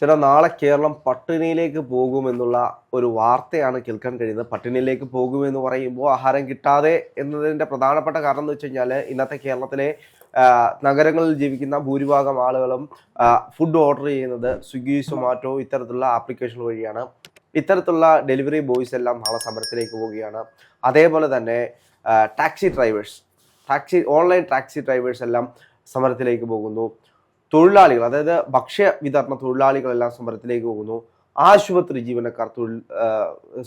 ചേട്ടാ നാളെ കേരളം പട്ടിണിയിലേക്ക് പോകുമെന്നുള്ള ഒരു വാർത്തയാണ് കേൾക്കാൻ കഴിയുന്നത്. പട്ടിണിയിലേക്ക് പോകുമെന്ന് പറയുമ്പോൾ ആഹാരം കിട്ടാതെ എന്നതിന്റെ പ്രധാനപ്പെട്ട കാരണം എന്ന് വെച്ച് കഴിഞ്ഞാൽ ഇന്നത്തെ കേരളത്തിലെ നഗരങ്ങളിൽ ജീവിക്കുന്ന ഭൂരിഭാഗം ആളുകളും ഫുഡ് ഓർഡർ ചെയ്യുന്നത് സ്വിഗ്ഗി സൊമാറ്റോ ഇത്തരത്തിലുള്ള ആപ്ലിക്കേഷൻ വഴിയാണ്. ഇത്തരത്തിലുള്ള ഡെലിവറി ബോയ്സ് എല്ലാം നാളെ സമരത്തിലേക്ക് പോവുകയാണ്. അതേപോലെ തന്നെ taxi drivers taxi online taxi drivers എല്ലാം സമരത്തിലേക്ക് പോകുന്നു. തൊഴിലാളികൾ അതായത് ഭക്ഷ്യ വിതരണ തൊഴിലാളികളെല്ലാം സമരത്തിലേക്ക് പോകുന്നു. ആശുപത്രി ജീവനക്കാർ തൊഴിൽ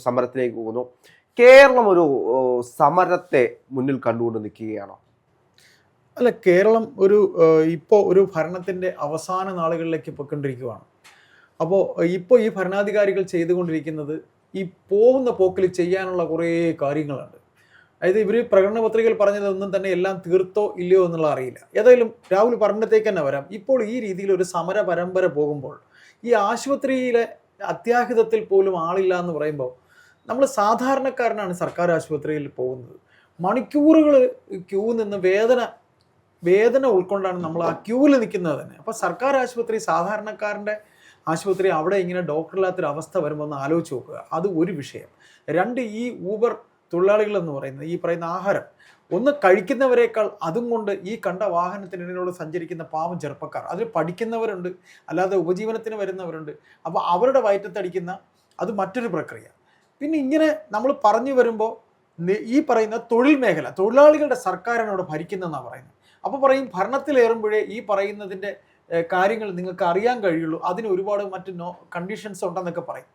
സമരത്തിലേക്ക് പോകുന്നു. കേരളം ഒരു സമരത്തെ മുന്നിൽ കണ്ടുകൊണ്ട് നിൽക്കുകയാണോ? അല്ല കേരളം ഒരു ഇപ്പോൾ ഒരു ഭരണത്തിന്റെ അവസാന നാളുകളിലേക്ക് പൊയ്ക്കൊണ്ടിരിക്കുകയാണ് അപ്പോൾ ഇപ്പോൾ ഈ ഭരണാധികാരികൾ ചെയ്തുകൊണ്ടിരിക്കുന്നത് ഈ പോകുന്ന പോക്കിൽ ചെയ്യാനുള്ള കുറേ കാര്യങ്ങളുണ്ട്. അതായത് ഇവർ പ്രകടന പത്രികയിൽ പറഞ്ഞതൊന്നും തന്നെ എല്ലാം തീർത്തോ ഇല്ലയോ എന്നുള്ള അറിയില്ല. ഏതായാലും രാഹുൽ പറഞ്ഞത്തേക്ക് തന്നെ വരാം. ഇപ്പോൾ ഈ രീതിയിൽ ഒരു സമര പരമ്പര പോകുമ്പോൾ ഈ ആശുപത്രിയിലെ അത്യാഹിതത്തിൽ പോലും ആളില്ല എന്ന് പറയുമ്പോൾ നമ്മൾ സാധാരണക്കാരനാണ് സർക്കാർ ആശുപത്രിയിൽ പോകുന്നത്. മണിക്കൂറുകൾ ക്യൂ നിന്ന് വേദന വേദന ഉൾക്കൊണ്ടാണ് നമ്മൾ ആ ക്യൂവിൽ നിൽക്കുന്നത് തന്നെ. അപ്പോൾ സർക്കാർ ആശുപത്രി സാധാരണക്കാരന്റെ ആശുപത്രി അവിടെ ഇങ്ങനെ ഡോക്ടറില്ലാത്തൊരു അവസ്ഥ വരുമ്പോൾ ഒന്ന് ആലോചിച്ച് നോക്കുക. അത് ഒരു വിഷയം. രണ്ട് ഈ ഊബർ തൊഴിലാളികൾ എന്ന് പറയുന്നത് ഈ പറയുന്ന ആഹാരം. ഒന്ന് കഴിക്കുന്നവരെക്കാൾ അതും കൊണ്ട് ഈ കണ്ട വാഹനത്തിനിടയിലൂടെ സഞ്ചരിക്കുന്ന പാവം ചെറുപ്പക്കാർ. അതിൽ പഠിക്കുന്നവരുണ്ട് അല്ലാതെ ഉപജീവനത്തിന് വരുന്നവരുണ്ട്. അപ്പോൾ അവരുടെ വയറ്റത്തടിക്കുന്ന അത് മറ്റൊരു പ്രക്രിയ. പിന്നെ ഇങ്ങനെ നമ്മൾ പറഞ്ഞു വരുമ്പോൾ ഈ പറയുന്ന തൊഴിൽ മേഖല തൊഴിലാളികളുടെ സർക്കാരാണ് ഇവിടെ ഭരിക്കുന്നതെന്നാണ് പറയുന്നത്. അപ്പോൾ പറയും ഭരണത്തിലേറുമ്പോഴേ ഈ പറയുന്നതിന്റെ കാര്യങ്ങൾ നിങ്ങൾക്ക് അറിയാൻ കഴിയുള്ളൂ. അതിന് ഒരുപാട് മറ്റ് നോ കണ്ടീഷൻസ് ഉണ്ടെന്നൊക്കെ പറയും.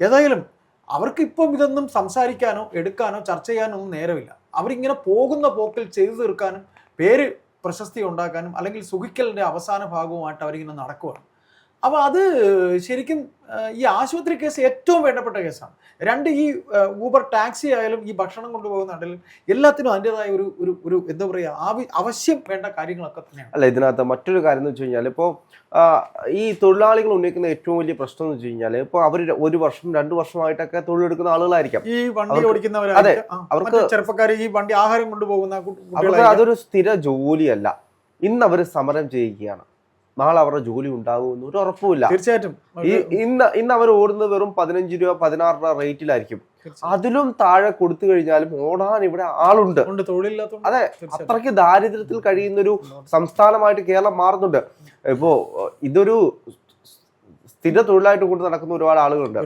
ഏതായാലും അവർക്ക് ഇപ്പം ഇതൊന്നും സംസാരിക്കാനോ എടുക്കാനോ ചർച്ച ചെയ്യാനോ ഒന്നും നേരമില്ല. അവരിങ്ങനെ പോകുന്ന പോക്കിൽ ചെയ്തു തീർക്കാനും പേര് പ്രശസ്തി ഉണ്ടാക്കാനും അല്ലെങ്കിൽ സുഖിക്കലിന്റെ അവസാന ഭാഗവുമായിട്ട് അവരിങ്ങനെ നടക്കുവാണ്. അപ്പോൾ അത് ശരിക്കും ഈ ആശുപത്രി കേസ് ഏറ്റവും വേണ്ടപ്പെട്ട കേസാണ്. രണ്ട് ഈ ഊബർ ടാക്സി ആയാലും ഈ ഭക്ഷണം കൊണ്ടുപോകുന്നുണ്ടെങ്കിലും എല്ലാത്തിനും അതിന്റെതായ ഒരു ഒരു ഒരു എന്താ പറയുക ആവി അവശ്യം വേണ്ട കാര്യങ്ങളൊക്കെ തന്നെയാണ്. അല്ല ഇതിനകത്ത് മറ്റൊരു കാര്യം എന്ന് വെച്ച് കഴിഞ്ഞാൽ ഇപ്പോൾ ഈ തൊഴിലാളികൾ ഉന്നയിക്കുന്ന ഏറ്റവും വലിയ പ്രശ്നം എന്ന് വെച്ച് കഴിഞ്ഞാൽ ഇപ്പോൾ അവർ ഒരു വർഷം രണ്ട് വർഷമായിട്ടൊക്കെ തൊഴിലെടുക്കുന്ന ആളുകളായിരിക്കാം. ഈ വണ്ടി ഓടിക്കുന്നവർ അതെ അവർക്ക് ചെറുപ്പക്കാർ ഈ വണ്ടി ആഹാരം കൊണ്ടുപോകുന്ന അവർക്ക് അതൊരു സ്ഥിര ജോലിയല്ല. ഇന്ന് അവർ സമരം ചെയ്യുകയാണ്. നാളെ അവരുടെ ജോലി ഉണ്ടാകുമെന്ന് ഒരു ഉറപ്പുമില്ല. തീർച്ചയായിട്ടും. ഈ ഇന്ന് ഇന്ന് അവർ ഓടുന്നത് വെറും പതിനഞ്ച് രൂപ പതിനാറ് രൂപ റേറ്റിലായിരിക്കും. അതിലും താഴെ കൊടുത്തു കഴിഞ്ഞാലും ഓടാൻ ഇവിടെ ആളുണ്ട്. അതെ അത്രയ്ക്ക് ദാരിദ്ര്യത്തിൽ കഴിയുന്ന ഒരു സംസ്ഥാനമായിട്ട് കേരളം മാറുന്നുണ്ട്. ഇപ്പോ ഇതൊരു സ്ഥിര തൊഴിലായിട്ട് കൊണ്ട് നടക്കുന്ന ഒരുപാട് ആളുകളുണ്ട്.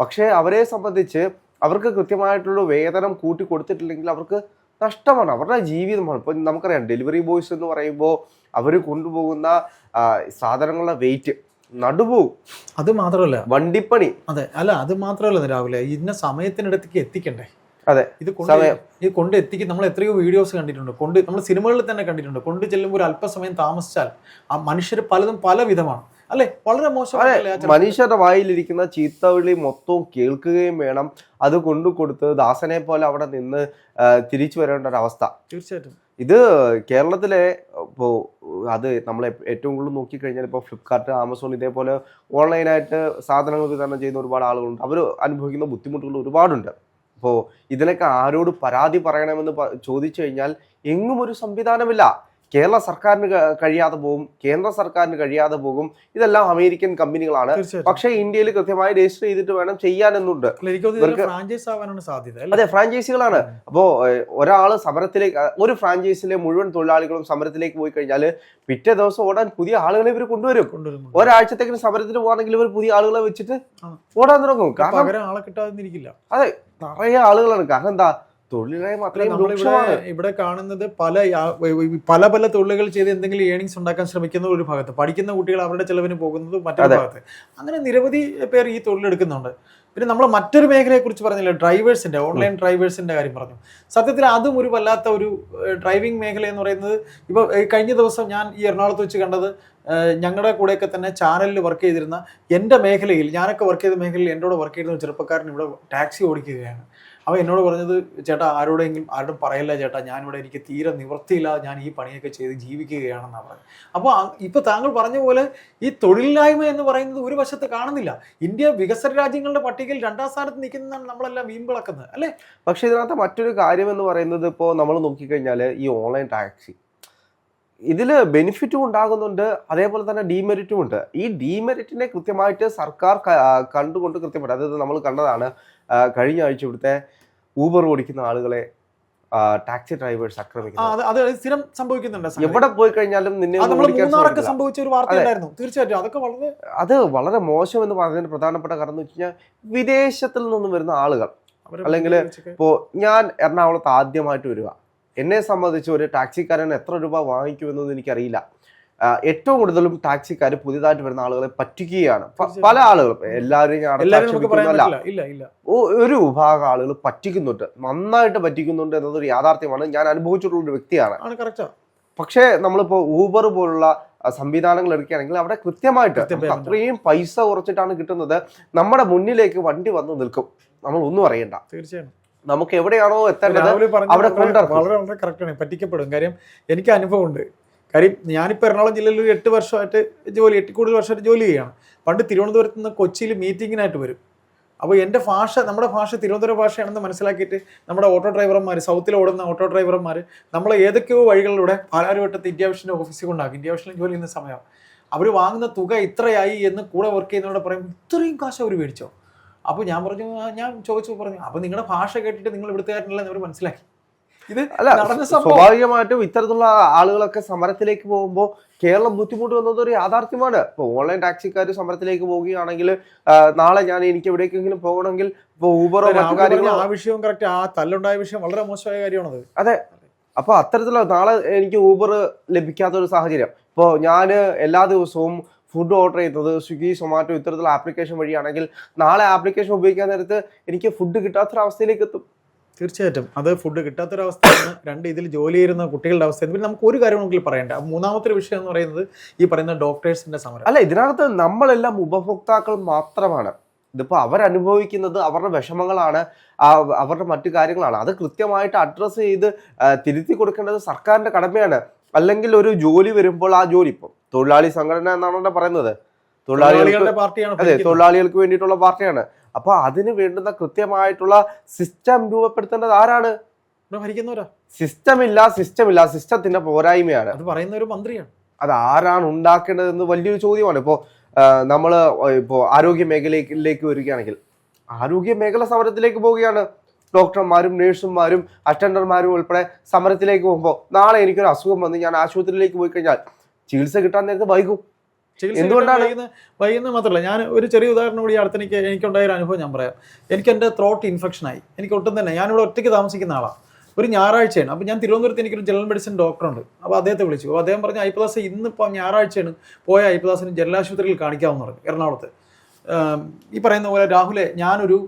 പക്ഷേ അവരെ സംബന്ധിച്ച് അവർക്ക് കൃത്യമായിട്ടുള്ള വേതനം കൂട്ടി കൊടുത്തിട്ടില്ലെങ്കിൽ അവർക്ക് നഷ്ടമാണ്. അവരുടെ ജീവിതമാണ്. ഇപ്പൊ നമുക്കറിയാം ഡെലിവറി ബോയ്സ് എന്ന് പറയുമ്പോൾ അവർ കൊണ്ടുപോകുന്ന സാധനങ്ങളുടെ വെയിറ്റ് നടുപോകും. അത് മാത്രമല്ല. വണ്ടിപ്പണി. അതെ അല്ല അത് മാത്രമല്ല രാവിലെ. ഇന്ന സമയത്തിനടുത്തേക്ക് എത്തിക്കണ്ടേ? അതെ ഇത് കൊണ്ട് ഇത് കൊണ്ട് എത്തിക്കും നമ്മൾ എത്രയോ വീഡിയോസ് കണ്ടിട്ടുണ്ട്. കൊണ്ട് നമ്മൾ സിനിമകളിൽ തന്നെ കണ്ടിട്ടുണ്ട്. കൊണ്ട് ചെല്ലുമ്പോൾ ഒരു അല്പസമയം താമസിച്ചാൽ ആ മനുഷ്യർ പലതും പല വിധമാണ്. അല്ലെ? വളരെ മോശം? മനുഷ്യരുടെ വായിലിരിക്കുന്ന ചീത്തവിളി മൊത്തവും കേൾക്കുകയും വേണം. അത് കൊണ്ടു കൊടുത്ത് ദാസനെ പോലെ അവിടെ നിന്ന് തിരിച്ചു വരേണ്ട ഒരു അവസ്ഥ തീർച്ചയായിട്ടും. ഇത് കേരളത്തിലെ ഇപ്പോൾ അത് നമ്മൾ ഏറ്റവും കൂടുതൽ നോക്കിക്കഴിഞ്ഞാൽ ഇപ്പോൾ ഫ്ലിപ്കാർട്ട് ആമസോൺ ഇതേപോലെ ഓൺലൈനായിട്ട് സാധനങ്ങൾ വിതരണം ചെയ്യുന്ന ഒരുപാട് ആളുകളുണ്ട്. അവർ അനുഭവിക്കുന്ന ബുദ്ധിമുട്ടുകൾ ഒരുപാടുണ്ട്. അപ്പോൾ ഇതിനൊക്കെ ആരോട് പരാതി പറയണമെന്ന് ചോദിച്ചു കഴിഞ്ഞാൽ എങ്ങും ഒരു സംവിധാനമില്ല. കേരള സർക്കാരിന് കഴിയാതെ പോകും കേന്ദ്ര സർക്കാരിന് കഴിയാതെ പോകും. ഇതെല്ലാം അമേരിക്കൻ കമ്പനികളാണ്. പക്ഷെ ഇന്ത്യയിൽ കൃത്യമായി രജിസ്റ്റർ ചെയ്തിട്ട് വേണം ചെയ്യാനെന്നുണ്ട്. അതെ ഫ്രാഞ്ചൈസികളാണ് അപ്പോ ഒരാൾ ഒരാൾ സമരത്തിലേക്ക് ഒരു ഫ്രാഞ്ചൈസിലെ മുഴുവൻ തൊഴിലാളികളും സമരത്തിലേക്ക് പോയി കഴിഞ്ഞാൽ പിറ്റേ ദിവസം ഓടാൻ പുതിയ ആളുകളെ ഇവർ കൊണ്ടുവരും. ഒരാഴ്ചത്തേക്ക് സമരത്തിന് പോകാണെങ്കിൽ ഇവർ പുതിയ ആളുകളെ വെച്ചിട്ട് ഓടാൻ തുടങ്ങും. കാരണം ആളെ കിട്ടാതിരിക്കില്ല. നിറയെ ആളുകളാണ്. കാരണം എന്താ തൊഴിലില്ലായ്മ അത്രയും നമ്മളിവിടെ രൂക്ഷമാണ്. ഇവിടെ കാണുന്നത് പല പല പല തൊഴിലുകൾ ചെയ്ത് എന്തെങ്കിലും ഏണിങ്സ് ഉണ്ടാക്കാൻ ശ്രമിക്കുന്ന ഒരു ഭാഗത്ത് പഠിക്കുന്ന കുട്ടികൾ അവരുടെ ചെലവിന് പോകുന്നത് മറ്റൊരു. ഭാഗത്ത്. അങ്ങനെ നിരവധി പേർ ഈ തൊഴിലെടുക്കുന്നുണ്ട് പിന്നെ നമ്മൾ മറ്റൊരു മേഖലയെ കുറിച്ച് പറഞ്ഞില്ല ഡ്രൈവേഴ്സിന്റെ ഓൺലൈൻ ഡ്രൈവേഴ്സിന്റെ കാര്യം പറഞ്ഞു. സത്യത്തിൽ അതും ഒരു വല്ലാത്ത ഒരു ഡ്രൈവിംഗ് മേഖല എന്ന് പറയുന്നത് ഇപ്പോൾ കഴിഞ്ഞ ദിവസം ഞാൻ ഈ എറണാകുളത്ത് വെച്ച് കണ്ടത് ഞങ്ങളുടെ കൂടെയൊക്കെ തന്നെ ചാനലിൽ വർക്ക് ചെയ്തിരുന്ന എന്റെ മേഖലയിൽ ഞാനൊക്കെ വർക്ക് ചെയ്ത മേഖലയിൽ എന്റെ കൂടെ വർക്ക് ചെയ്തിരുന്ന ചെറുപ്പക്കാരൻ ഇവിടെ ടാക്സി ഓടിക്കുകയാണ്. അവൻ എന്നോട് പറഞ്ഞത് ചേട്ടാ ആരോടെങ്കിലും ആരോടും പറയല്ല ചേട്ടാ ഞാനിവിടെ എനിക്ക് തീരെ നിവൃത്തിയില്ലാതെ ഞാൻ ഈ പണിയൊക്കെ ചെയ്ത് ജീവിക്കുകയാണെന്നാണ് പറഞ്ഞത്. അപ്പോൾ ഇപ്പോൾ താങ്കൾ പറഞ്ഞ പോലെ ഈ തൊഴിലില്ലായ്മ എന്ന് പറയുന്നത് ഒരു വശത്ത് കാണുന്നില്ല. ഇന്ത്യ വികസന രാജ്യങ്ങളുടെ പട്ടികയിൽ രണ്ടാം സ്ഥാനത്ത് നിൽക്കുന്നതാണ് നമ്മളെല്ലാം വീമ്പിളക്കുന്നത് അല്ലേ? പക്ഷെ ഇതിനകത്ത് മറ്റൊരു കാര്യം എന്ന് പറയുന്നത് ഇപ്പോൾ നമ്മൾ നോക്കിക്കഴിഞ്ഞാൽ ഈ ഓൺലൈൻ ടാക്സി. ഇതിൽ ബെനിഫിറ്റും ഉണ്ടാകുന്നുണ്ട് അതേപോലെ തന്നെ ഡീമെറിറ്റും ഉണ്ട്. ഈ ഡീമെറിറ്റിനെ കൃത്യമായിട്ട് സർക്കാർ കണ്ടുകൊണ്ട് കൃത്യമായിട്ട് അതായത് നമ്മൾ കണ്ടതാണ് കഴിഞ്ഞ ആഴ്ച ഇവിടുത്തെ ഊബർ ഓടിക്കുന്ന ആളുകളെ ടാക്സി ഡ്രൈവേഴ്സ് ആക്രമിക്കുന്നത്. അത് അത് സ്ഥിരം സംഭവിക്കുന്നുണ്ട് എവിടെ പോയി കഴിഞ്ഞാലും നിന്നെ മൂന്നാറൊക്കെ സംഭവിച്ച ഒരു വാർത്ത ഉണ്ടായിരുന്നു. തീർച്ചയായിട്ടും. അതൊക്കെ വളരെ അത് വളരെ മോശം എന്ന് പറഞ്ഞതിന് പ്രധാനപ്പെട്ട കാരണം എന്ന് വെച്ച് കഴിഞ്ഞാൽ വിദേശത്തിൽ നിന്നും വരുന്ന ആളുകൾ അല്ലെങ്കിൽ ഇപ്പോ ഇപ്പോൾ ഞാൻ എറണാകുളത്ത് ആദ്യമായിട്ട് വരിക. എന്നെ സംബന്ധിച്ച് ഒരു ടാക്സിക്കാരൻ എത്ര രൂപ വാങ്ങിക്കുമെന്നൊന്നും എനിക്കറിയില്ല. ഏറ്റവും കൂടുതലും ടാക്സിക്കാർ പുതിയതായിട്ട് വരുന്ന ആളുകളെ പറ്റിക്കുകയാണ്. പല ആളുകളും. എല്ലാവരും ഒരു വിഭാഗം ആളുകൾ പറ്റിക്കുന്നുണ്ട്. നന്നായിട്ട് പറ്റിക്കുന്നുണ്ട് എന്നതൊരു യാഥാർത്ഥ്യമാണ്. ഞാൻ അനുഭവിച്ചിട്ടുള്ള ഒരു വ്യക്തിയാണ് പക്ഷേ നമ്മളിപ്പോ ഊബർ പോലുള്ള സംവിധാനങ്ങൾ എടുക്കുകയാണെങ്കിൽ അവിടെ കൃത്യമായിട്ട് കൃത്യം അത്രയും പൈസ കുറച്ചിട്ടാണ് കിട്ടുന്നത്. നമ്മുടെ മുന്നിലേക്ക് വണ്ടി വന്ന് നിൽക്കും. നമ്മൾ ഒന്നും അറിയണ്ട. തീർച്ചയായും നമുക്ക് എവിടെയാണോ എത്തേണ്ടത് അവിടെ വളരെ- വളരെ വളരെ കറക്റ്റാണ് പറ്റിക്കപ്പെടും. കാര്യം എനിക്ക് അനുഭവമുണ്ട്. കാര്യം ഞാനിപ്പോൾ എറണാകുളം ജില്ലയിൽ ഒരു എട്ട് വർഷമായിട്ട് ജോലി എട്ട് കൂടുതൽ വർഷമായിട്ട് ജോലി ചെയ്യുകയാണ്. പണ്ട് തിരുവനന്തപുരത്ത് നിന്ന് കൊച്ചിയിൽ മീറ്റിങ്ങിനായിട്ട് വരും. അപ്പോൾ എന്റെ ഭാഷ നമ്മുടെ ഭാഷ തിരുവനന്തപുരം ഭാഷയാണെന്ന് മനസ്സിലാക്കിയിട്ട് നമ്മുടെ ഓട്ടോ ഡ്രൈവർമാർ സൗത്തിൽ ഓടുന്ന ഓട്ടോ ഡ്രൈവർമാർ നമ്മളെ ഏതൊക്കെയോ വഴികളിലൂടെ പാലാരിവട്ടത്ത് ഇന്ത്യ വിഷന്റെ ഓഫീസിൽ കൊണ്ടാക്കും. ഇന്ത്യ വിഷനിൽ ജോലി ചെയ്യുന്ന സമയം. അവർ വാങ്ങുന്ന തുക ഇത്രയായി എന്ന് കൂടെ വർക്ക് ചെയ്യുന്നവരോട് പറയും ഇത്രയും കാശ് അവർ മേടിച്ചോ? അപ്പോൾ ഞാൻ പറഞ്ഞു ഞാൻ ചോദിച്ചു പറഞ്ഞു അപ്പോൾ നിങ്ങളുടെ ഭാഷ കേട്ടിട്ട് നിങ്ങൾ ഇവിടുത്തുകാരനല്ല അവർ മനസ്സിലാക്കി. ഇത് അല്ല സ്വാഭാവികമായിട്ടും ഇത്തരത്തിലുള്ള ആളുകളൊക്കെ സമരത്തിലേക്ക് പോകുമ്പോൾ കേരളം ബുദ്ധിമുട്ട് വന്നത് ഒരു യാഥാർത്ഥ്യമാണ്. ഇപ്പോൾ ഓൺലൈൻ ടാക്സിക്കാർ സമരത്തിലേക്ക് പോവുകയാണെങ്കിൽ നാളെ ഞാൻ എനിക്ക് എവിടേക്കെങ്കിലും പോകണമെങ്കിൽ ഇപ്പോൾ ഊബറോ മറ്റു കാര്യങ്ങളോ ആ വിഷയവും കറക്റ്റ് ആ തല്ലുണ്ടായ വിഷയം വളരെ മോശമായ കാര്യമാണത്. അപ്പൊ അത്തരത്തിലുള്ള നാളെ എനിക്ക് ഊബർ ലഭിക്കാത്ത ഒരു സാഹചര്യം. ഇപ്പോൾ ഞാൻ എല്ലാ ദിവസവും ഫുഡ് ഓർഡർ ചെയ്യുന്നത് സ്വിഗ്ഗി സൊമാറ്റോ ഇത്തരത്തിലുള്ള ആപ്ലിക്കേഷൻ വഴിയാണെങ്കിൽ നാളെ ആപ്ലിക്കേഷൻ ഉപയോഗിക്കാൻ നേരത്ത് എനിക്ക് ഫുഡ് കിട്ടാത്തൊരവസ്ഥയിലേക്ക് എത്തും. തീർച്ചയായിട്ടും. അത് ഫുഡ് കിട്ടാത്തൊരവസ്ഥയാണ്. രണ്ട് ഇതിൽ ജോലി ചെയ്യുന്ന കുട്ടികളുടെ അവസ്ഥ. പിന്നെ നമുക്ക് ഒരു കാര്യം നമുക്ക് പറയണ്ട. മൂന്നാമത്തെ വിഷയം എന്ന് പറയുന്നത് ഈ പറയുന്ന ഡോക്ടേഴ്സിന്റെ സമരം. അല്ല ഇതിനകത്ത് നമ്മളെല്ലാം ഉപഭോക്താക്കൾ മാത്രമാണ്. ഇതിപ്പോൾ അവരനുഭവിക്കുന്നത് അവരുടെ വിഷമങ്ങളാണ് അവരുടെ മറ്റു കാര്യങ്ങളാണ്. അത് കൃത്യമായിട്ട് അഡ്രസ്സ് ചെയ്ത് തിരുത്തി കൊടുക്കേണ്ടത് സർക്കാരിന്റെ കടമയാണ്. അല്ലെങ്കിൽ ഒരു ജോലി വരുമ്പോൾ ആ ജോലി ഇപ്പം തൊഴിലാളി സംഘടന എന്നാണ് പറയുന്നത്. തൊഴിലാളികളുടെ പാർട്ടിയാണ് അതെ. തൊഴിലാളികൾക്ക് വേണ്ടിയിട്ടുള്ള പാർട്ടിയാണ്. അപ്പൊ അതിന് വേണ്ടുന്ന കൃത്യമായിട്ടുള്ള സിസ്റ്റം രൂപപ്പെടുത്തേണ്ടത് ആരാണ്? ഭരിക്കുന്നവരാ. സിസ്റ്റം ഇല്ല സിസ്റ്റം ഇല്ല സിസ്റ്റത്തിന്റെ പോരായ്മയാണ്. അത് പറയുന്ന ഒരു മന്ത്രിയാണ്. അത് ആരാണ് ഉണ്ടാക്കേണ്ടതെന്ന് വലിയൊരു ചോദ്യമാണ്. ഇപ്പോ നമ്മൾ ഇപ്പോ ആരോഗ്യ മേഖലയിലേക്ക് വരികയാണെങ്കിൽ ആരോഗ്യ മേഖല സമരത്തിലേക്ക് പോവുകയാണ്. ഡോക്ടർമാരും നേഴ്സുമാരും അറ്റൻഡർമാരും ഉൾപ്പെടെ സമരത്തിലേക്ക് പോകുമ്പോൾ നാളെ എനിക്കൊരു അസുഖം വന്ന് ഞാൻ ആശുപത്രിയിലേക്ക് പോയി കഴിഞ്ഞാൽ ചികിത്സ കിട്ടാൻ നേരത്തെ വൈകും. എന്തുകൊണ്ടാണ്? വൈകുന്ന മാത്രമല്ല ഞാൻ ഒരു ചെറിയ ഉദാഹരണം കൂടി അടുത്ത് എനിക്ക് എനിക്കുണ്ടായ ഒരു അനുഭവം ഞാൻ പറയാം. എനിക്ക് എന്റെ ത്രോട്ട് ഇൻഫെക്ഷൻ ആയി. എനിക്ക് ഒട്ടും തന്നെ ഞാനിവിടെ ഒറ്റയ്ക്ക് താമസിക്കുന്ന ആളാണ് ഒരു ഞായറാഴ്ചയാണ്. അപ്പോൾ ഞാൻ തിരുവനന്തപുരത്ത് എനിക്കൊരു ജനറൽ മെഡിസിൻ ഡോക്ടറുണ്ട് അപ്പോൾ അദ്ദേഹത്തെ വിളിച്ചു. അപ്പോൾ അദ്ദേഹം പറഞ്ഞു ഐപ്ലാസ് ഇന്നിപ്പോൾ ഞായറാഴ്ചയാണ്. പോയ ഐപ്ലാസിന് ജനറൽ ആശുപത്രിയിൽ കാണിക്കാമെന്ന് പറഞ്ഞു എറണാകുളത്ത്. ഈ പറയുന്ന പോലെ രാഹുലെ ഞാനൊരു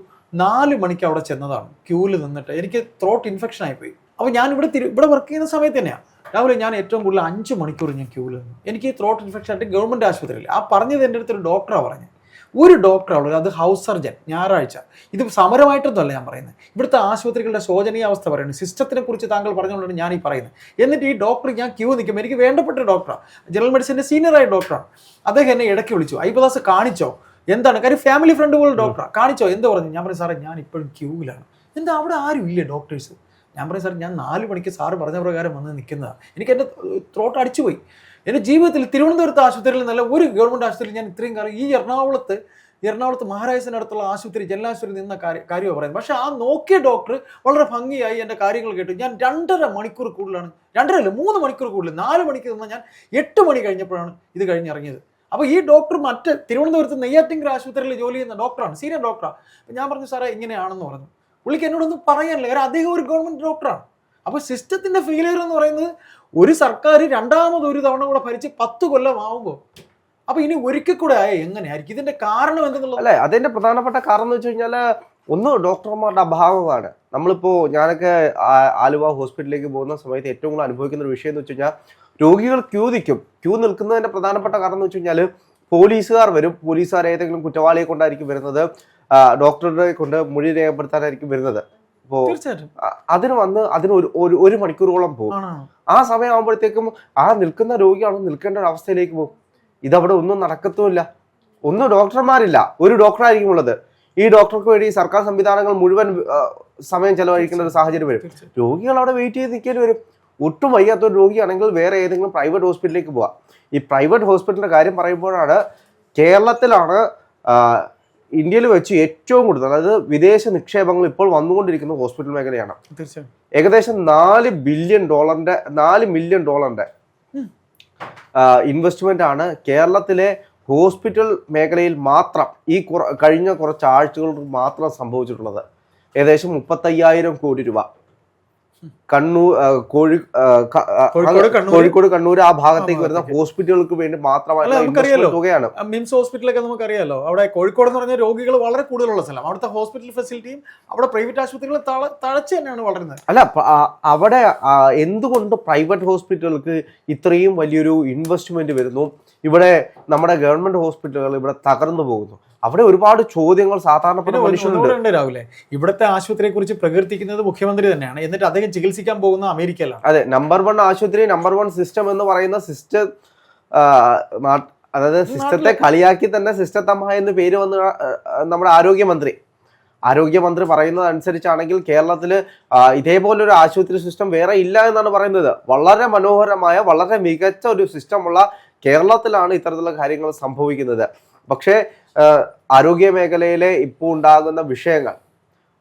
നാല് മണിക്ക് അവിടെ ചെന്നതാണ്. ക്യൂവിൽ നിന്നിട്ട് എനിക്ക് ത്രോട്ട് ഇൻഫെക്ഷൻ ആയിപ്പോയി. അപ്പോൾ ഞാൻ ഇവിടെ തിരു ഇവിടെ വർക്ക് ചെയ്യുന്ന സമയത്ത് തന്നെയാണ് രാവിലെ ഞാൻ ഏറ്റവും കൂടുതൽ അഞ്ച് മണിക്കൂർ ഞാൻ ക്യൂവിൽ നിന്നു. എനിക്ക് ത്രോട്ട് ഇൻഫെക്ഷൻ ആയിട്ട് ഗവൺമെന്റ് ആശുപത്രിയിൽ ആ പറഞ്ഞത് എന്റെ അടുത്തൊരു ഡോക്ടറാണ് പറഞ്ഞത്. ഒരു ഡോക്ടറാണ് അത് ഹൗസ് സർജൻ ഞായറാഴ്ച. ഇത് സമരമായിട്ടൊന്നുമല്ല ഞാൻ പറയുന്നത്. ഇവിടുത്തെ ആശുപത്രികളുടെ ശോചനീയാവസ്ഥ പറയുന്നത്. സിസ്റ്റത്തിനെ കുറിച്ച് താങ്കൾ പറഞ്ഞുകൊണ്ടാണ് ഞാൻ ഈ പറയുന്നത്. എന്നിട്ട് ഈ ഡോക്ടർ ഞാൻ ക്യൂ നിൽക്കും എനിക്ക് വേണ്ടപ്പെട്ട ഡോക്ടറാണ് ജനറൽ മെഡിസിന്റെ സീനിയറായ ഡോക്ടറാണ് അദ്ദേഹം എന്നെ ഇടയ്ക്ക് വിളിച്ചു. ഐബദാസ് കാണിച്ചോ? എന്താണ്? കാര്യം ഫാമിലി ഫ്രണ്ട് പോലും ഡോക്ടറാണ് കാണിച്ചോ? എന്ത് പറഞ്ഞു? ഞാൻ പറഞ്ഞു സാറേ ഞാൻ ഇപ്പോഴും ക്യൂവിലാണ് എന്താ? അവിടെ ആരും ഇല്ല ഡോക്ടേഴ്സ് ഞാൻ പറയും സാർ ഞാൻ നാല് മണിക്ക് സാറ് പറഞ്ഞ പ്രകാരം വന്ന് നിൽക്കുന്നതാണ്. എനിക്ക് എന്റെ ത്രോട്ട് അടിച്ചുപോയി എന്റെ ജീവിതത്തിൽ തിരുവനന്തപുരത്ത് ആശുപത്രിയിൽ നല്ല ഒരു ഗവൺമെന്റ് ആശുപത്രിയിൽ ഞാൻ ഇത്രയും കാലം ഈ എറണാകുളത്ത് എറണാകുളത്ത് മഹാരാജസിനടുത്തുള്ള ആശുപത്രി ജില്ലാശുപത്രി നിന്ന കാര്യം കാര്യമാണ് പറയുന്നത്. പക്ഷേ ആ നോക്കിയ ഡോക്ടർ വളരെ ഭംഗിയായി എന്റെ കാര്യങ്ങൾ കേട്ടു. ഞാൻ രണ്ടര മണിക്കൂർ കൂടുതലാണ്. രണ്ടര അല്ല മൂന്ന് മണിക്കൂർ കൂടുതൽ. നാല് മണിക്ക് നിന്ന ഞാൻ എട്ട് മണി കഴിഞ്ഞപ്പോഴാണ് ഇത് കഴിഞ്ഞിറങ്ങിയത് അപ്പോൾ ഈ ഡോക്ടർ മറ്റ് തിരുവനന്തപുരത്ത് നെയ്യാറ്റിങ്കര ആശുപത്രിയിൽ ജോലി ചെയ്യുന്ന ഡോക്ടറാണ് സീനിയർ ഡോക്ടറാണ് അപ്പോൾ ഞാൻ പറഞ്ഞു സാറേ ഇങ്ങനെയാണെന്ന് പറഞ്ഞു. പുള്ളിക്ക് എന്നോടൊന്നും പറയാനില്ല. കാരണം അദ്ദേഹം ഒരു ഗവൺമെന്റ് ഡോക്ടറാണ് അപ്പോൾ സിസ്റ്റത്തിന്റെ ഫെയിലിയർ എന്ന് പറയുന്നത് ഒരു സർക്കാർ രണ്ടാമത് ഒരു തവണ കൂടെ ഭരിച്ച് പത്ത് കൊല്ലം ആവുമ്പോൾ അപ്പോൾ ഇനി ഒരിക്കൽ കൂടെ എങ്ങനെയായിരിക്കും? ഇതിന്റെ കാരണം എന്തെന്നുള്ളത് അല്ലെ അതിന്റെ പ്രധാനപ്പെട്ട കാരണം എന്ന് വെച്ച് കഴിഞ്ഞാൽ ഒന്ന് ഡോക്ടർമാരുടെ അഭാവമാണ്. നമ്മളിപ്പോ ഞാനൊക്കെ ആലുവ ഹോസ്പിറ്റലിലേക്ക് പോകുന്ന സമയത്ത് ഏറ്റവും കൂടുതൽ അനുഭവിക്കുന്ന ഒരു വിഷയം എന്ന് വെച്ച് കഴിഞ്ഞാൽ രോഗികൾ ക്യൂ നിൽക്കും. ക്യൂ നിൽക്കുന്നതിന്റെ പ്രധാനപ്പെട്ട കാരണം എന്ന് വെച്ച് കഴിഞ്ഞാൽ പോലീസുകാർ വരും. പോലീസുകാർ ഏതെങ്കിലും കുറ്റവാളിയെ കൊണ്ടായിരിക്കും വരുന്നത്. ഡോക്ടറെ കൊണ്ട് മൊഴി രേഖപ്പെടുത്താനായിരിക്കും വരുന്നത്. തീർച്ചയായിട്ടും. അതിന് വന്ന് അതിന് ഒരു ഒരു- മണിക്കൂറോളം പോകും. ആ സമയമാകുമ്പോഴത്തേക്കും ആ നിൽക്കുന്ന രോഗിയാണ് നിൽക്കേണ്ട ഒരു അവസ്ഥയിലേക്ക് പോകും. ഇതവിടെ ഒന്നും നടക്കത്തുമില്ല. ഒന്നും ഡോക്ടർമാരില്ല. ഒരു ഡോക്ടറായിരിക്കും ഉള്ളത്. ഈ ഡോക്ടർക്ക് വേണ്ടി സർക്കാർ സംവിധാനങ്ങൾ മുഴുവൻ സമയം ചെലവഴിക്കുന്ന ഒരു സാഹചര്യം വരും. രോഗികൾ അവിടെ വെയിറ്റ് ചെയ്ത് നിൽക്കേണ്ടി വരും. ഒട്ടും വയ്യാത്തൊരു രോഗിയാണെങ്കിൽ വേറെ ഏതെങ്കിലും പ്രൈവറ്റ് ഹോസ്പിറ്റലിലേക്ക് പോവാം. ഈ പ്രൈവറ്റ് ഹോസ്പിറ്റലിന്റെ കാര്യം പറയുമ്പോഴാണ് കേരളത്തിലാണ് ഇന്ത്യയിൽ വെച്ച് ഏറ്റവും കൂടുതൽ അതായത് വിദേശ നിക്ഷേപങ്ങൾ ഇപ്പോൾ വന്നുകൊണ്ടിരിക്കുന്ന ഹോസ്പിറ്റൽ മേഖലയാണ്. തീർച്ചയായും. ഏകദേശം നാല് ബില്യൺ ഡോളറിന്റെ നാല് മില്യൺ ഡോളറിന്റെ ഇൻവെസ്റ്റ്മെന്റ് ആണ് കേരളത്തിലെ ഹോസ്പിറ്റൽ മേഖലയിൽ മാത്രം ഈ കഴിഞ്ഞ കുറച്ച് ആഴ്ചകൾക്ക് മാത്രം സംഭവിച്ചിട്ടുള്ളത്. ഏകദേശം മുപ്പത്തയ്യായിരം കോടി രൂപ. കണ്ണൂർ കോഴി കോഴിക്കോട്, കണ്ണൂർ. ആ ഭാഗത്തേക്ക് വരുന്ന ഹോസ്പിറ്റലുകൾക്ക് വേണ്ടി മാത്രമായിട്ടുള്ള തുകയാണ്. മിംസ് ഹോസ്പിറ്റലൊക്കെ നമുക്കറിയാലോ. അവിടെ കോഴിക്കോട് എന്ന് പറഞ്ഞ രോഗികൾ വളരെ കൂടുതലുള്ള സ്ഥലം അവിടുത്തെ ഹോസ്പിറ്റൽ ഫെസിലിറ്റിയും അവിടെ പ്രൈവറ്റ് ആശുപത്രികൾ തഴച്ച് തന്നെയാണ് വളരുന്നത്. അല്ല അവിടെ എന്തുകൊണ്ട് പ്രൈവറ്റ് ഹോസ്പിറ്റലുകൾക്ക് ഇത്രയും വലിയൊരു ഇൻവെസ്റ്റ്മെന്റ് വരുന്നു? ഇവിടെ നമ്മുടെ ഗവൺമെന്റ് ഹോസ്പിറ്റലുകൾ ഇവിടെ തകർന്നു പോകുന്നു. അവിടെ ഒരുപാട് ചോദ്യങ്ങൾ സാധാരണപ്പെട്ട ഉണ്ട് രാവിലെ ഇവിടുത്തെ ആശുപത്രിയെ കുറിച്ച് പ്രകീർത്തിക്കുന്നത് മുഖ്യമന്ത്രി തന്നെയാണ്. എന്നിട്ട് അദ്ദേഹം ചികിത്സിക്കാൻ പോകുന്ന അമേരിക്കയിലാണ്. അതെ നമ്പർ വൺ ആശുപത്രി നമ്പർ വൺ സിസ്റ്റം എന്ന് പറയുന്ന സിസ്റ്റം അതായത് സിസ്റ്റത്തെ കളിയാക്കി തന്നെ സിസ്റ്റത്തമ്മ എന്ന് പേര് വന്ന് നമ്മുടെ ആരോഗ്യമന്ത്രി. ആരോഗ്യമന്ത്രി പറയുന്നത് അനുസരിച്ചാണെങ്കിൽ കേരളത്തിൽ ഇതേപോലൊരു ആശുപത്രി സിസ്റ്റം വേറെ ഇല്ല എന്നാണ് പറയുന്നത്. വളരെ മനോഹരമായ വളരെ മികച്ച ഒരു സിസ്റ്റമുള്ള കേരളത്തിലാണ് ഇത്തരത്തിലുള്ള കാര്യങ്ങൾ സംഭവിക്കുന്നത്. പക്ഷേ ആരോഗ്യ മേഖലയിലെ ഇപ്പോൾ ഉണ്ടാകുന്ന വിഷയങ്ങൾ.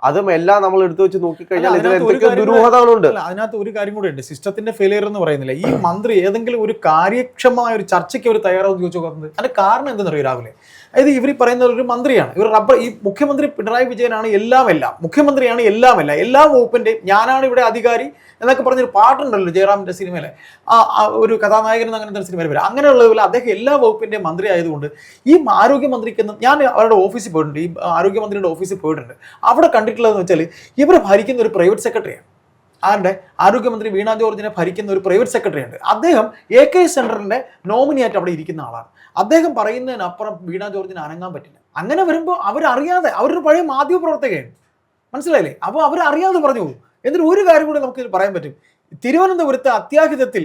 അതും എല്ലാം നമ്മൾ എടുത്തു വെച്ച് നോക്കിക്കഴിഞ്ഞാൽ ഇതിൽ കൂടെ- ദുരൂഹതകളുണ്ട്. അതിനകത്ത് ഒരു കാര്യം കൂടെ ഉണ്ട്. സിസ്റ്റത്തിന്റെ ഫെയിലിയർ എന്ന് പറയുന്നില്ല. ഈ മന്ത്രി ഏതെങ്കിലും ഒരു കാര്യക്ഷമമായ ഒരു ചർച്ചയ്ക്ക് അവർ തയ്യാറാവും ചോദിച്ചു അതിന്റെ കാരണം എന്തെന്നറിയോ രാവിലെ അതായത് ഇവർ പറയുന്ന ഒരു മന്ത്രിയാണ്. ഇവർ റബ്ബർ ഈ മുഖ്യമന്ത്രി പിണറായി വിജയനാണ് എല്ലാം എല്ലാം മുഖ്യമന്ത്രിയാണ് എല്ലാം എല്ലാം എല്ലാ വകുപ്പിന്റെയും ഞാനാണ് ഇവിടെ അധികാരി എന്നൊക്കെ പറഞ്ഞൊരു പാട്ടുണ്ടല്ലോ ജയറാമിന്റെ സിനിമയിലെ. ആ ഒരു കഥാനായകൻ അങ്ങനെ അങ്ങനത്തെ ഒരു വരും. അങ്ങനെയുള്ള പോലെ അദ്ദേഹം എല്ലാ വകുപ്പിന്റെയും മന്ത്രി ആയതുകൊണ്ട് ഈ ആരോഗ്യമന്ത്രിക്ക് ഞാൻ അവരുടെ ഓഫീസിൽ പോയിട്ടുണ്ട്. ഈ ആരോഗ്യമന്ത്രിയുടെ ഓഫീസിൽ പോയിട്ടുണ്ട്. അവിടെ കണ്ടിട്ടുള്ളതെന്ന് വെച്ചാൽ ഇവർ ഭരിക്കുന്ന ഒരു പ്രൈവറ്റ് സെക്രട്ടറിയാണ്. ആരുടെ? ആരോഗ്യമന്ത്രി വീണാ ജോർജിനെ ഭരിക്കുന്ന ഒരു പ്രൈവറ്റ് സെക്രട്ടറി ഉണ്ട് അദ്ദേഹം എ കെ സെന്ററിന്റെ നോമിനിയായിട്ട് അവിടെ ഇരിക്കുന്ന ആളാണ്. അദ്ദേഹം പറയുന്നതിനപ്പുറം വീണ ജോർജിന് അനങ്ങാൻ പറ്റില്ല. അങ്ങനെ വരുമ്പോൾ അവരറിയാതെ അവരൊരു പഴയ മാധ്യമ പ്രവർത്തകയാണ് മനസ്സിലായില്ലേ? അപ്പോൾ അവരറിയാതെ പറഞ്ഞു പോകും. എന്നിട്ട് ഒരു കാര്യം കൂടി നമുക്ക് പറയാൻ പറ്റും. തിരുവനന്തപുരത്തെ അത്യാഹിതത്തിൽ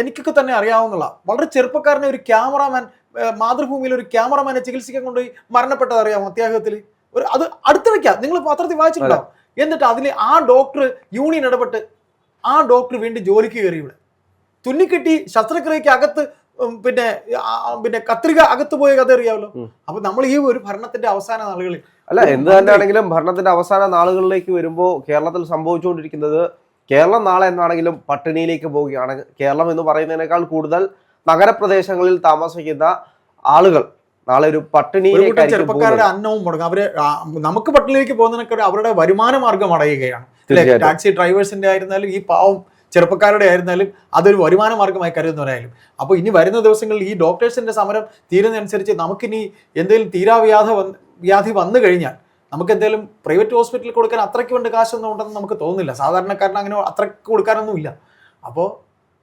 എനിക്കൊക്കെ തന്നെ അറിയാവുന്നുള്ള വളരെ ചെറുപ്പക്കാരനെ ഒരു ക്യാമറാമാൻ മാതൃഭൂമിയിൽ ഒരു ക്യാമറാമാനെ ചികിത്സിക്കാൻ കൊണ്ടുപോയി മരണപ്പെട്ടത് അറിയാമോ അത്യാഹിതത്തിൽ? ഒരു അത് അടുത്ത് വെക്കാം. നിങ്ങൾ പത്രത്തിൽ വായിച്ചിട്ടുണ്ടാവും എന്നിട്ട് അതിൽ ആ ഡോക്ടർ യൂണിയൻ ഇടപെട്ട് ആ ഡോക്ടർ വീണ്ടും ജോലിക്ക് കയറി ഇവിടെ. തുന്നിക്കെട്ടി ശസ്ത്രക്രിയക്ക് അകത്ത് പിന്നെ പിന്നെ കത്രിക അകത്ത് പോയ കഥ അറിയാമല്ലോ. അപ്പൊ നമ്മൾ ഈ ഒരു ഭരണത്തിന്റെ അവസാന നാളുകളിൽ അല്ല എന്ത് തന്നെയാണെങ്കിലും ഭരണത്തിന്റെ അവസാന നാളുകളിലേക്ക് വരുമ്പോൾ കേരളത്തിൽ സംഭവിച്ചുകൊണ്ടിരിക്കുന്നത് കേരളം നാളെ എന്നാണെങ്കിലും പട്ടിണിയിലേക്ക് പോവുകയാണ്. കേരളം എന്ന് പറയുന്നതിനേക്കാൾ കൂടുതൽ നഗരപ്രദേശങ്ങളിൽ താമസിക്കുന്ന ആളുകൾ നാളെ ഒരു പട്ടിണി ചെറുപ്പക്കാരുടെ അന്നവും മുടങ്ങും. അവർ നമുക്ക് പട്ടിണിയിലേക്ക് പോകുന്നതിനൊക്കെ അവരുടെ വരുമാന മാർഗം അടയുകയാണ് ടാക്സി ഡ്രൈവേഴ്സിന്റെ ആയിരുന്നാലും ഈ പാവം ചെറുപ്പക്കാരുടെ ആയിരുന്നാലും അതൊരു വരുമാന മാർഗമായി കരുതുന്നവരായാലും. അപ്പോൾ ഇനി വരുന്ന ദിവസങ്ങളിൽ ഈ ഡോക്ടേഴ്സിന്റെ സമരം തീരുന്നതനുസരിച്ച് നമുക്കിനി എന്തെങ്കിലും തീരാവ്യാധ വന്ന് വ്യാധി വന്നു കഴിഞ്ഞാൽ നമുക്ക് എന്തെങ്കിലും പ്രൈവറ്റ് ഹോസ്പിറ്റലിൽ കൊടുക്കാൻ അത്രയ്ക്ക് വേണ്ട കാശൊന്നും ഉണ്ടെന്ന് നമുക്ക് തോന്നുന്നില്ല. സാധാരണക്കാരന് അങ്ങനെ അത്രയ്ക്ക് കൊടുക്കാനൊന്നുമില്ല. അപ്പോൾ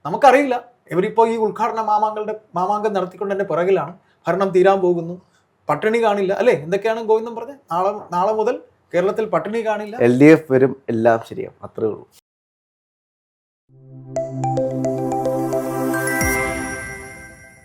നമുക്കറിയില്ല. ഇവരിപ്പോൾ ഈ ഉദ്ഘാടന മാമാങ്കളുടെ മാമാങ്കം നടത്തിക്കൊണ്ട് തന്നെ പിറകിലാണ്. ഭരണം തീരാൻ പോകുന്നു. പട്ടിണി കാണില്ല. അല്ലേ? എന്തൊക്കെയാണ് ഗോവിന്ദൻ പറഞ്ഞത്? നാളെ നാളെ മുതൽ കേരളത്തിൽ പട്ടിണി കാണില്ല. എൽ ഡി എഫ് വരും. എല്ലാം ശരിയാവും. അത്രേ ഉള്ളൂ. Thank you.